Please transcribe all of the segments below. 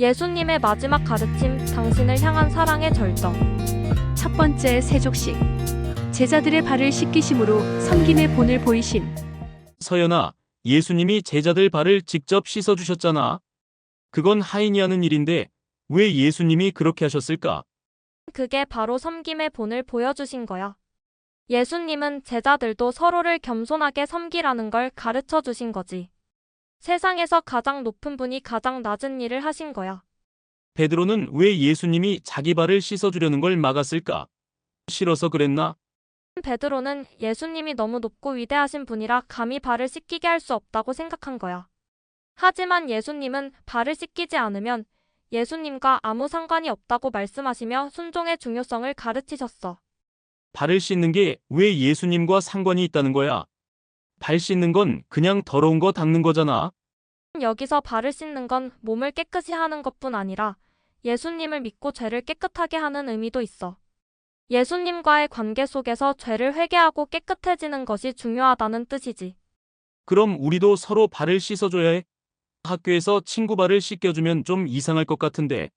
예수님의 마지막 가르침, 당신을 향한 사랑의 절정. 첫 번째 세족식. 제자들의 발을 씻기심으로 섬김의 본을 보이심. 서연아, 예수님이 제자들 발을 직접 씻어주셨잖아. 그건 하인이 하는 일인데 왜 예수님이 그렇게 하셨을까? 그게 바로 섬김의 본을 보여주신 거야. 예수님은 제자들도 서로를 겸손하게 섬기라는 걸 가르쳐 주신 거지. 세상에서 가장 높은 분이 가장 낮은 일을 하신 거야. 베드로는 왜 예수님이 자기 발을 씻어주려는 걸 막았을까? 싫어서 그랬나? 베드로는 예수님이 너무 높고 위대하신 분이라 감히 발을 씻기게 할 수 없다고 생각한 거야. 하지만 예수님은 발을 씻기지 않으면 예수님과 아무 상관이 없다고 말씀하시며 순종의 중요성을 가르치셨어. 발을 씻는 게 왜 예수님과 상관이 있다는 거야? 발 씻는 건 그냥 더러운 거 닦는 거잖아. 여기서 발을 씻는 건 몸을 깨끗이 하는 것뿐 아니라 예수님을 믿고 죄를 깨끗하게 하는 의미도 있어. 예수님과의 관계 속에서 죄를 회개하고 깨끗해지는 것이 중요하다는 뜻이지. 그럼 우리도 서로 발을 씻어줘야 해? 학교에서 친구 발을 씻겨주면 좀 이상할 것 같은데.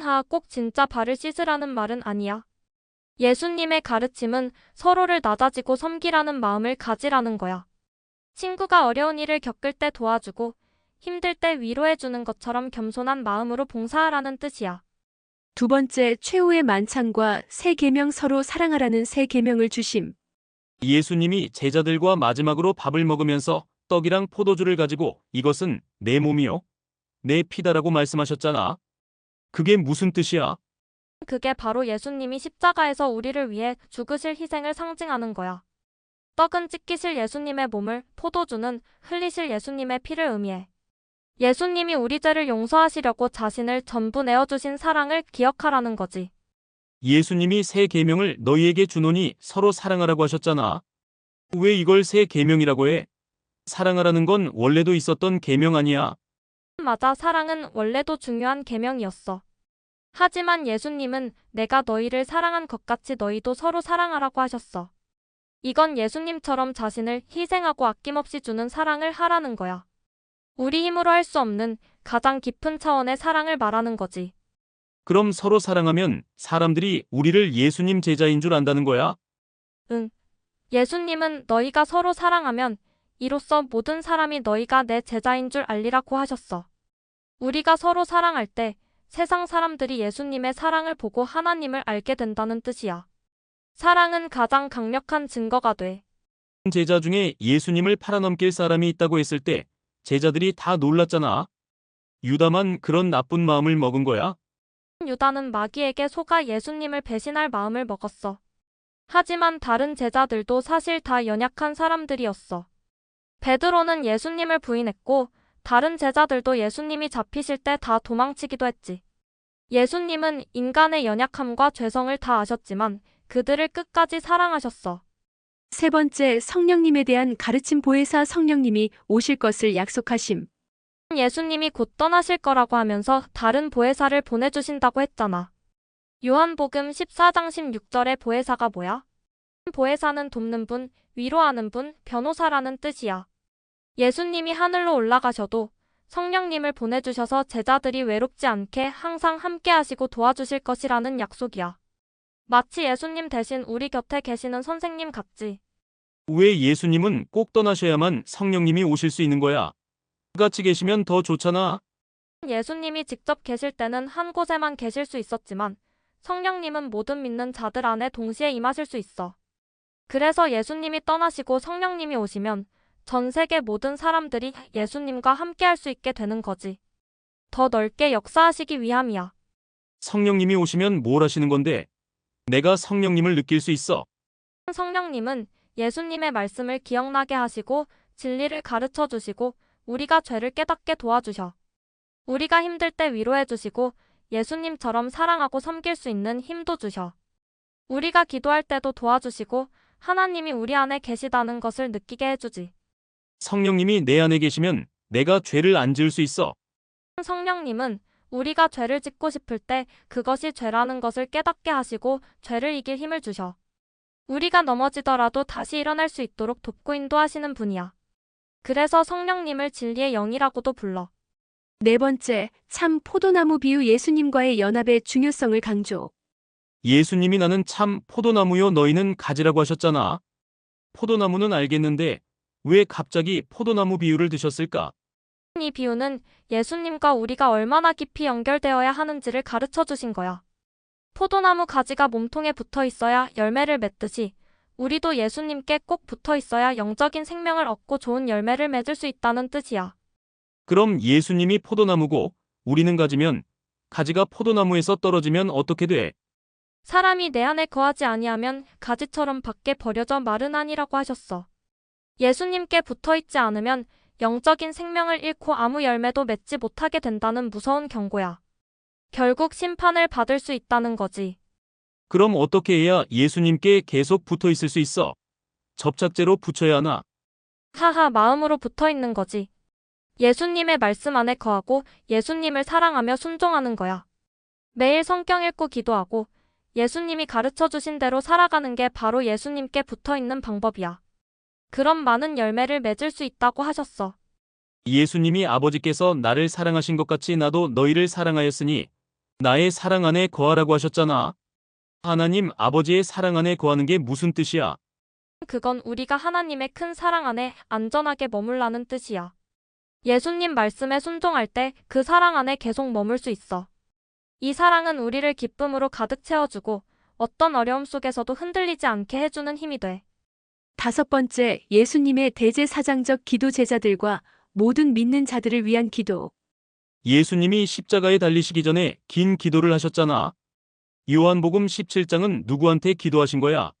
하, 꼭 진짜 발을 씻으라는 말은 아니야. 예수님의 가르침은 서로를 낮아지고 섬기라는 마음을 가지라는 거야. 친구가 어려운 일을 겪을 때 도와주고 힘들 때 위로해주는 것처럼 겸손한 마음으로 봉사하라는 뜻이야. 두 번째 최후의 만찬과 세 계명 서로 사랑하라는 세 계명을 주심. 예수님이 제자들과 마지막으로 밥을 먹으면서 떡이랑 포도주를 가지고 이것은 내 몸이요. 내 피다라고 말씀하셨잖아. 그게 무슨 뜻이야? 그게 바로 예수님이 십자가에서 우리를 위해 죽으실 희생을 상징하는 거야. 떡은 찢기실 예수님의 몸을, 포도주는 흘리실 예수님의 피를 의미해. 예수님이 우리 죄를 용서하시려고 자신을 전부 내어주신 사랑을 기억하라는 거지. 예수님이 새 계명을 너희에게 주노니 서로 사랑하라고 하셨잖아. 왜 이걸 새 계명이라고 해? 사랑하라는 건 원래도 있었던 계명 아니야. 맞아, 사랑은 원래도 중요한 계명이었어. 하지만 예수님은 내가 너희를 사랑한 것 같이 너희도 서로 사랑하라고 하셨어. 이건 예수님처럼 자신을 희생하고 아낌없이 주는 사랑을 하라는 거야. 우리 힘으로 할 수 없는 가장 깊은 차원의 사랑을 말하는 거지. 그럼 서로 사랑하면 사람들이 우리를 예수님 제자인 줄 안다는 거야? 예수님은 너희가 서로 사랑하면 이로써 모든 사람이 너희가 내 제자인 줄 알리라고 하셨어. 우리가 서로 사랑할 때 세상 사람들이 예수님의 사랑을 보고 하나님을 알게 된다는 뜻이야. 사랑은 가장 강력한 증거가 돼. 제자 중에 예수님을 팔아넘길 사람이 있다고 했을 때 제자들이 다 놀랐잖아. 유다만 그런 나쁜 마음을 먹은 거야? 유다는 마귀에게 속아 예수님을 배신할 마음을 먹었어. 하지만 다른 제자들도 사실 다 연약한 사람들이었어. 베드로는 예수님을 부인했고 다른 제자들도 예수님이 잡히실 때 다 도망치기도 했지. 예수님은 인간의 연약함과 죄성을 다 아셨지만 그들을 끝까지 사랑하셨어. 세 번째 성령님에 대한 가르침 보혜사 성령님이 오실 것을 약속하심. 예수님이 곧 떠나실 거라고 하면서 다른 보혜사를 보내주신다고 했잖아. 요한복음 14장 16절의 보혜사가 뭐야? 보혜사는 돕는 분, 위로하는 분, 변호사라는 뜻이야. 예수님이 하늘로 올라가셔도 성령님을 보내주셔서 제자들이 외롭지 않게 항상 함께 하시고 도와주실 것이라는 약속이야. 마치 예수님 대신 우리 곁에 계시는 선생님 같지. 왜 예수님은 꼭 떠나셔야만 성령님이 오실 수 있는 거야? 같이 계시면 더 좋잖아. 예수님이 직접 계실 때는 한 곳에만 계실 수 있었지만 성령님은 모든 믿는 자들 안에 동시에 임하실 수 있어. 그래서 예수님이 떠나시고 성령님이 오시면 전 세계 모든 사람들이 예수님과 함께 할 수 있게 되는 거지. 더 넓게 역사하시기 위함이야. 성령님이 오시면 뭘 하시는 건데? 내가 성령님을 느낄 수 있어. 성령님은 예수님의 말씀을 기억나게 하시고 진리를 가르쳐 주시고 우리가 죄를 깨닫게 도와주셔. 우리가 힘들 때 위로해 주시고 예수님처럼 사랑하고 섬길 수 있는 힘도 주셔. 우리가 기도할 때도 도와주시고 하나님이 우리 안에 계시다는 것을 느끼게 해주지. 성령님이 내 안에 계시면 내가 죄를 안 지을 수 있어. 성령님은 우리가 죄를 짓고 싶을 때 그것이 죄라는 것을 깨닫게 하시고 죄를 이길 힘을 주셔. 우리가 넘어지더라도 다시 일어날 수 있도록 돕고 인도하시는 분이야. 그래서 성령님을 진리의 영이라고도 불러. 네 번째, 참 포도나무 비유 예수님과의 연합의 중요성을 강조. 예수님이 나는 참 포도나무요 너희는 가지라고 하셨잖아. 포도나무는 알겠는데 왜 갑자기 포도나무 비유를 드셨을까? 이 비유는 예수님과 우리가 얼마나 깊이 연결되어야 하는지를 가르쳐 주신 거야. 포도나무 가지가 몸통에 붙어 있어야 열매를 맺듯이 우리도 예수님께 꼭 붙어 있어야 영적인 생명을 얻고 좋은 열매를 맺을 수 있다는 뜻이야. 그럼 예수님이 포도나무고 우리는 가지면 가지가 포도나무에서 떨어지면 어떻게 돼? 사람이 내 안에 거하지 아니하면 가지처럼 밖에 버려져 마르나니라고 하셨어. 예수님께 붙어 있지 않으면 영적인 생명을 잃고 아무 열매도 맺지 못하게 된다는 무서운 경고야. 결국 심판을 받을 수 있다는 거지. 그럼 어떻게 해야 예수님께 계속 붙어 있을 수 있어? 접착제로 붙여야 하나? 하하 마음으로 붙어 있는 거지. 예수님의 말씀 안에 거하고 예수님을 사랑하며 순종하는 거야. 매일 성경 읽고 기도하고 예수님이 가르쳐 주신 대로 살아가는 게 바로 예수님께 붙어 있는 방법이야. 그럼 많은 열매를 맺을 수 있다고 하셨어. 예수님이 아버지께서 나를 사랑하신 것 같이 나도 너희를 사랑하였으니 나의 사랑 안에 거하라고 하셨잖아. 하나님 아버지의 사랑 안에 거하는 게 무슨 뜻이야? 그건 우리가 하나님의 큰 사랑 안에 안전하게 머물라는 뜻이야. 예수님 말씀에 순종할 때 그 사랑 안에 계속 머물 수 있어. 이 사랑은 우리를 기쁨으로 가득 채워주고 어떤 어려움 속에서도 흔들리지 않게 해주는 힘이 돼. 다섯 번째, 예수님의 대제사장적 기도 제자들과 모든 믿는 자들을 위한 기도. 예수님이 십자가에 달리시기 전에 긴 기도를 하셨잖아. 요한복음 17장은 누구한테 기도하신 거야?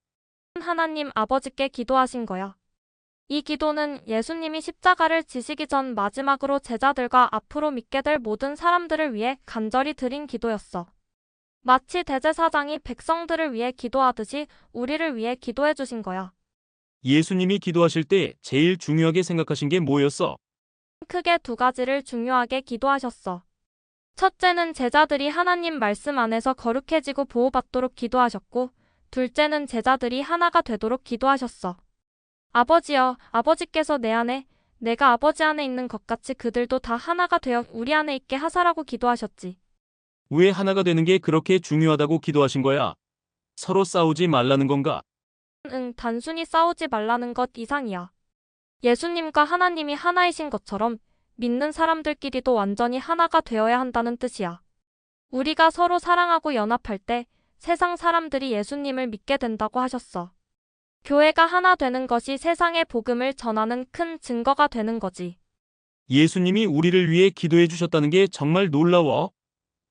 하나님 아버지께 기도하신 거야. 이 기도는 예수님이 십자가를 지시기 전 마지막으로 제자들과 앞으로 믿게 될 모든 사람들을 위해 간절히 드린 기도였어. 마치 대제사장이 백성들을 위해 기도하듯이 우리를 위해 기도해 주신 거야. 예수님이 기도하실 때 제일 중요하게 생각하신 게 뭐였어? 크게 두 가지를 중요하게 기도하셨어. 첫째는 제자들이 하나님 말씀 안에서 거룩해지고 보호받도록 기도하셨고, 둘째는 제자들이 하나가 되도록 기도하셨어. 아버지여, 아버지께서 내 안에, 내가 아버지 안에 있는 것 같이 그들도 다 하나가 되어 우리 안에 있게 하사라고 기도하셨지. 왜 하나가 되는 게 그렇게 중요하다고 기도하신 거야? 서로 싸우지 말라는 건가? 응, 단순히 싸우지 말라는 것 이상이야. 예수님과 하나님이 하나이신 것처럼 믿는 사람들끼리도 완전히 하나가 되어야 한다는 뜻이야. 우리가 서로 사랑하고 연합할 때 세상 사람들이 예수님을 믿게 된다고 하셨어. 교회가 하나 되는 것이 세상의 복음을 전하는 큰 증거가 되는 거지. 예수님이 우리를 위해 기도해 주셨다는 게 정말 놀라워.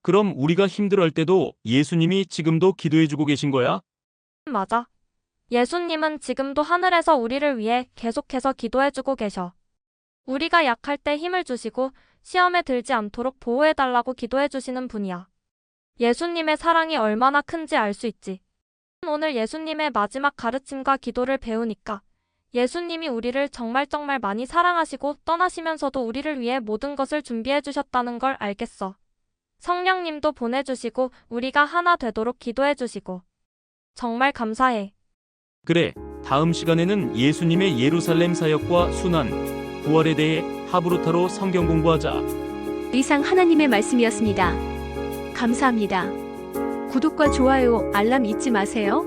그럼 우리가 힘들어할 때도 예수님이 지금도 기도해 주고 계신 거야? 맞아. 예수님은 지금도 하늘에서 우리를 위해 계속해서 기도해주고 계셔. 우리가 약할 때 힘을 주시고 시험에 들지 않도록 보호해달라고 기도해주시는 분이야. 예수님의 사랑이 얼마나 큰지 알 수 있지. 오늘 예수님의 마지막 가르침과 기도를 배우니까 예수님이 우리를 정말 정말 많이 사랑하시고 떠나시면서도 우리를 위해 모든 것을 준비해 주셨다는 걸 알겠어. 성령님도 보내주시고 우리가 하나 되도록 기도해 주시고. 정말 감사해. 그래, 다음 시간에는 예수님의 예루살렘 사역과 순환, 부활에 대해 하브루타로 성경 공부하자. 이상 하나님의 말씀이었습니다. 감사합니다. 구독과 좋아요, 알람 잊지 마세요.